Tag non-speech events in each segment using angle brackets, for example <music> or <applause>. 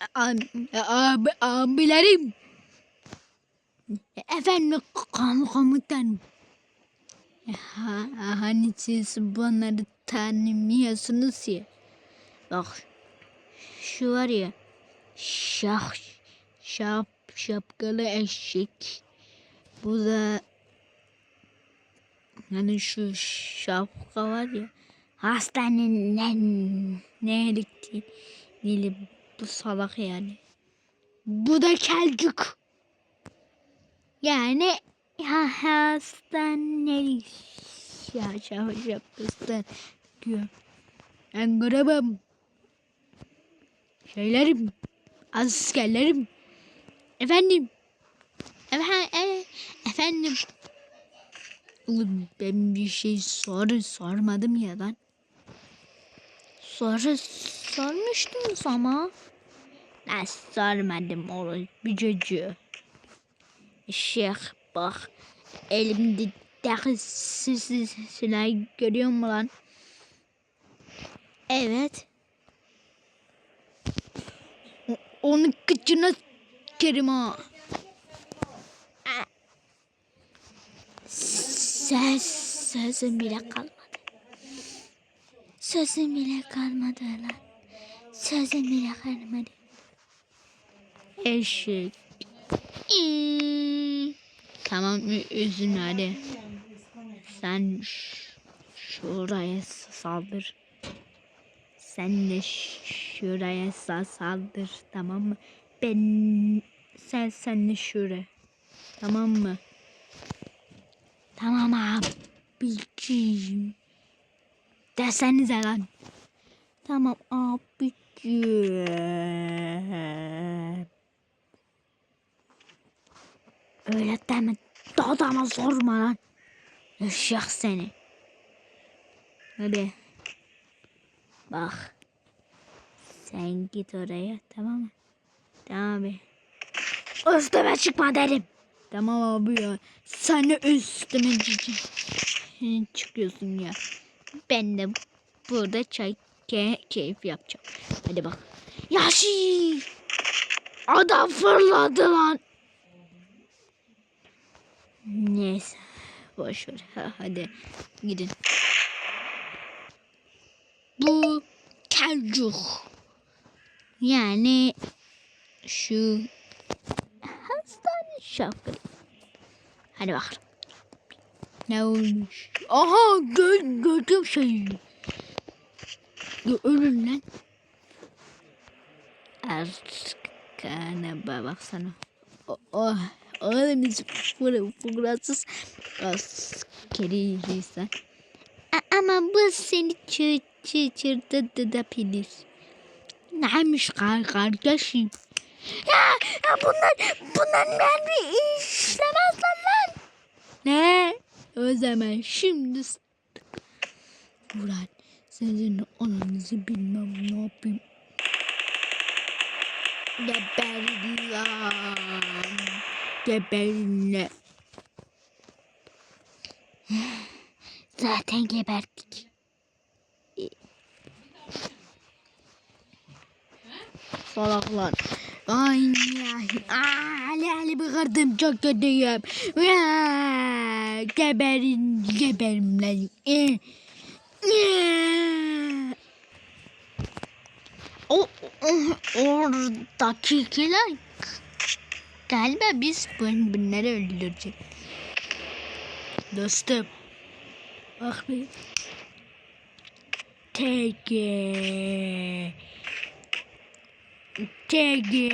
Ab- Abi, abilerim. Efendim komutanım. Ha, hani siz bunları tanımıyorsunuz ya. Bak şu var ya. Şah, şap, şapkalı eşek. Bu da hani şu şapka var ya. Hastanenin ne elektriği Nili bu salak yani. Bu da kelcük. Yani ha hastane ya şah şapkasından diyor. Ben grabım. Şeylerim. Askerlerim. Efendim. Efendim. Efendim. Oğlum ben bir şey sor sormadım ya lan. Soru sormuştunuz ama. Ben sormadım bir çocuğu. Şeyh bak elimde daki silah görüyor musun lan? Evet. O- Onu kıçına kerim ha. Ses, sözüm bile kalmadı. Sözüm bile kalmadı lan. Sözüm bile kalmadı. Eşek. Tamam üzülme hadi. Sen şuraya saldır. Sen de şuraya sa- saldır tamam mı? Ben sen sen de şuraya. Tamam mı? Tamam abiciğim. Desenize lan. Tamam abiciğim. Öyle deme. Dadama sorma lan. Eşek seni. Hadi. Bak. Sen git oraya tamam mı? Tamam abi. Üstüme çıkma derim. Tamam abi ya. Sen üstüme çıkıyorsun ya. Ben de burada çay ke keyif yapacağım. Hadi bak. Yaşı. Adam fırladı lan. Neyse. Boş ver. Ha, hadi gidin. Bu kelcuk. Yani şu hastane şapkalı. Hadi bakalım. Ne olmuş? Aha gö gördüm şey. Ölün lan. Arkana baksana. O, o, oğlum biz fırı fırasız askeriyiz lan. A- Ama bu seni çı çı çırdı da pilir. Neymiş kar kardeşim? Ya, ya bunlar bunlar mermi işlemez lan. Ne? O zaman şimdi sıktık. Sizin ananızı bilmem ne yapayım. Geberin lan. Geberin. Zaten geberdik. Salaklar. Ay ya. Ali Ali bıkırdım çok kötüyüm. Ya, geberin geberim lan. O, o oradakiler galiba biz bun- bunları öldürecek. Dostum. Bak bir. Tege. Tege.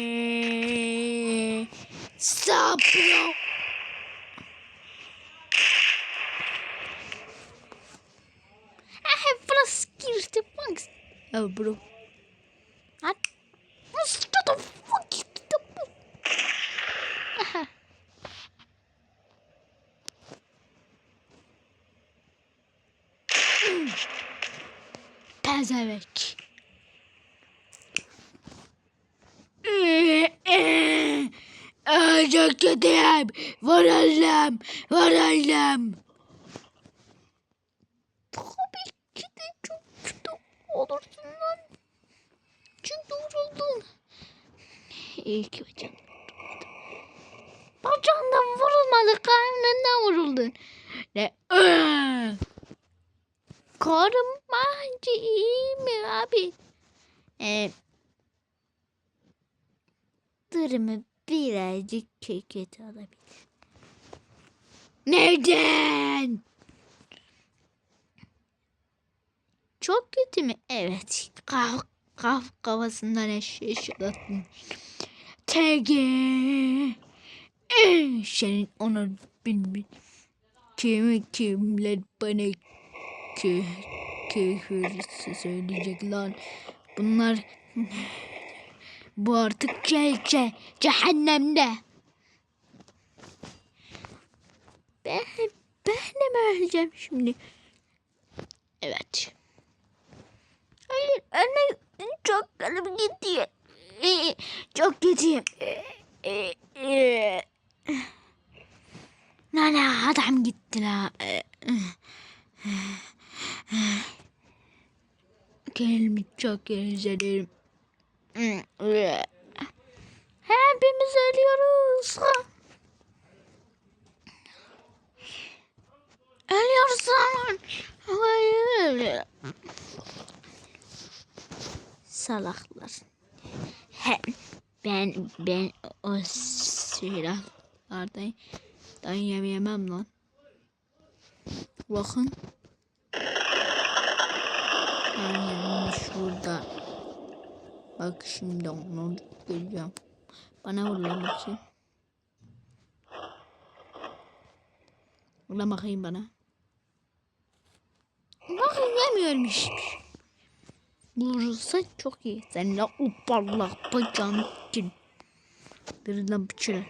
Sapro. Oh, bro. What? What the fuck. Aa, çok kötüyüm. Varalım. Varalım. Tabii ki de olursun lan. Çünkü vuruldun. İyi ki vurulmadı. Bacağından vurulmadı. Karnından vuruldun. Ne? Iıı! Korumacı iyi mi abi? Ee, durumu birazcık kötü olabilir. Neden? Çok kötü mü? Evet. Kaf, kaf kafasından eşeği şalattın. TG. Eh, Senin onu bilmi. Kim kimler bana kö küfür söyleyecek lan. Bunlar bu artık ce, ce, cehennemde. Ben, ben de mi öleceğim şimdi? Evet. Hayır ölmek çok kanım gidiyor. Ee, Çok kötüyüm. Ee. Nana adam gitti la. Ee, Kendimi çok özledim. Hepimiz ölüyoruz. Ölüyoruz. Hayır. Salaklar. He, ben ben o silahlardan dan yemem lan. Bakın. Aynen şurada. Bak şimdi onu göreceğim. Bana vur lan bakayım. Vur bakayım bana. Bakın yemiyormuş. Vurursa çok iyi. Sen ne uparlak bacağını kin. Bir lan bıçıra.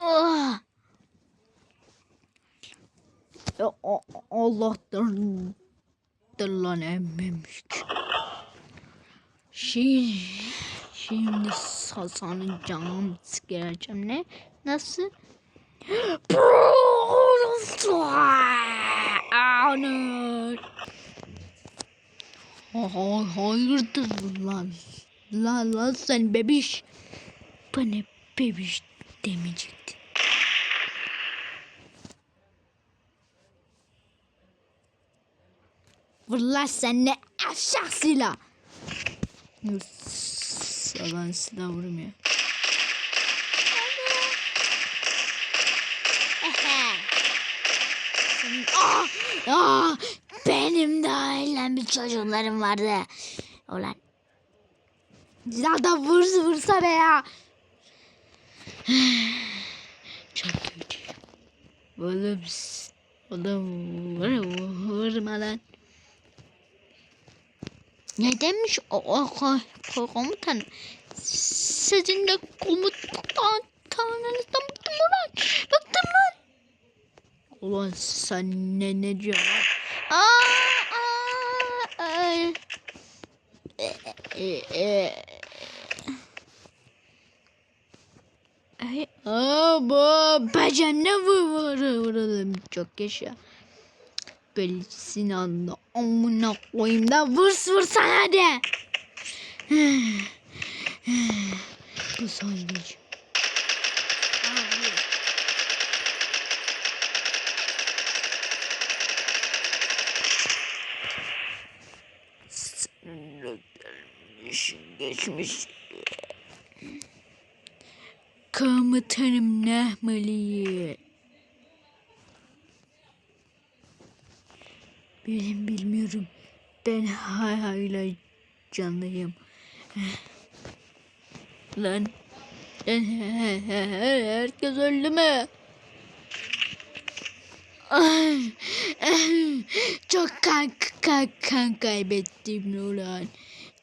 Ah! Ya, Allah'tan lan emmemiş. Şimdi, şimdi Hasan'ın canını sıkacağım. Ne? Nasıl? <gasps> Anı. Ha- Hayırdır lan? Lan lan sen bebiş. Bana bebiş demeyecektin. Vur lan sen ne aşağı silah. Salan silah vurmuyor. Aa, aa, benim de ailem bir çocuklarım vardı. Ulan. Ya da vursa vursa be ya. Çok kötü. Oğlum. Oğlum vur, vurma lan. Ne demiş o, o ko- komutan? Sizin de komutan tanrınızdan bıktım ulan. Bıktım lan. Ulan sen ne ne diyorsun lan? Aa, aa, ay. Aa, vur, vuralım çok yaşa. Böyle Sinan'la amına koyayım da vurs vursan hadi. <sighs> Bu sayılır. Geçmiş. Komutanım Nahmaliye. Ben bilmiyorum. Ben hala canlıyım. Lan. Herkes öldü mü? Çok kan, kan, kan kaybettim ulan.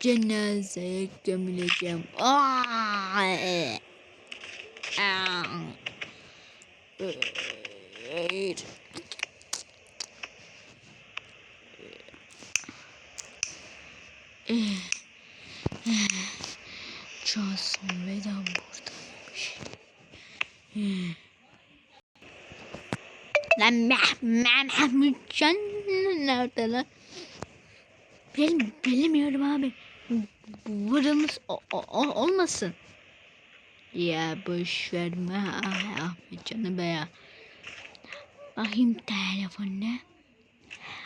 Cenazeye gömüleceğim. Hayır. Johnson neden buradaymış? Lan Mahmut Can nerede lan? Bil, bilmiyorum abi. O- olmasın. Ya boş verme. Ah, ah be canım be ya. Bakayım telefon ne?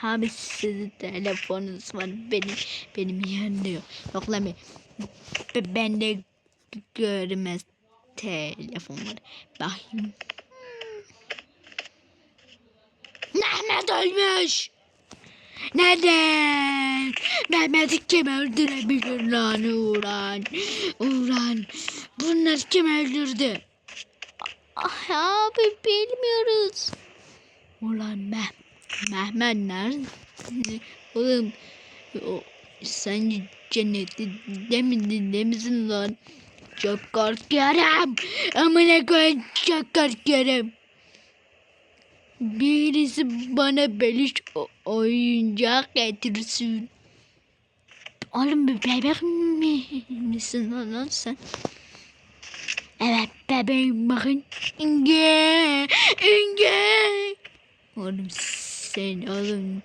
Abi sizin telefonunuz var. Benim benim yanımda yok. Lan be. Be- Ben de görmez telefon var. Bakayım. Mehmet ölmüş. Neden? Mehmet'i kim öldürebilir lan Uğran? Uğran. Bunları kim öldürdü? Ah, abi bilmiyoruz. Ulan Meh Mehmet nerede? Oğlum o, sen cennette demedin demişsin lan. Çok korkuyorum. Amına koyayım çok korkuyorum. Birisi bana beliş oyuncak getirsin. Oğlum bir bebek mi misin lan, sen? Evet bebeğim bakın. İnge, inge. Oğlum sen oğlum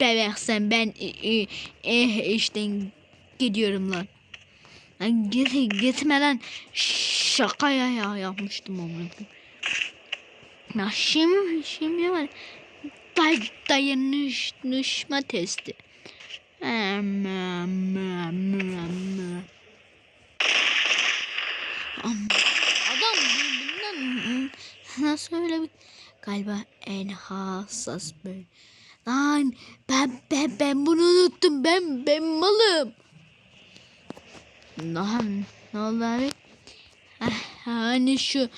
bebek sen ben eh, eh, işten gidiyorum lan. Lan git, gitme lan. Şaka ya, ya yapmıştım onu. Ya şimdi, şimdi var. Day, dayanışma testi. Adam bundan nasıl öyle bir galiba en hassas böyle. Lan ben ben ben bunu unuttum ben ben malım. Lan ne oldu abi? Ah, hani şu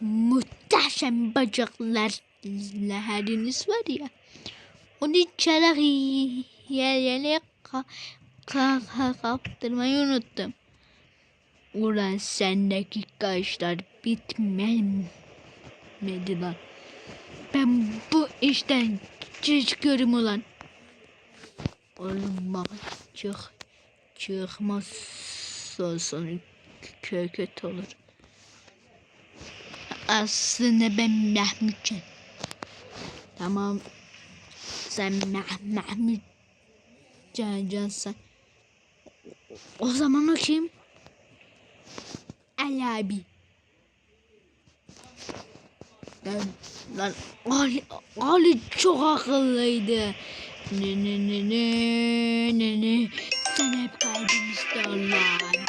muhteşem bacaklarınız var ya. Onu çarak yerlere ka, ka, ka, kaptırmayı unuttum. Ulan sendeki kaşlar bitmedi lan. Ben bu işten çıkıyorum ulan. Oğlum bak çık. Çıkmaz sonra kö kötü olur. Aslında ben Mahmutcan. Tamam. Sen Mah Mahmut Can Cansan. O zaman o kim? Ali abi. Lan, lan Ali, Ali çok akıllıydı. Ne ne ne ne ne ne. Sen hep kalbimizde ol lan.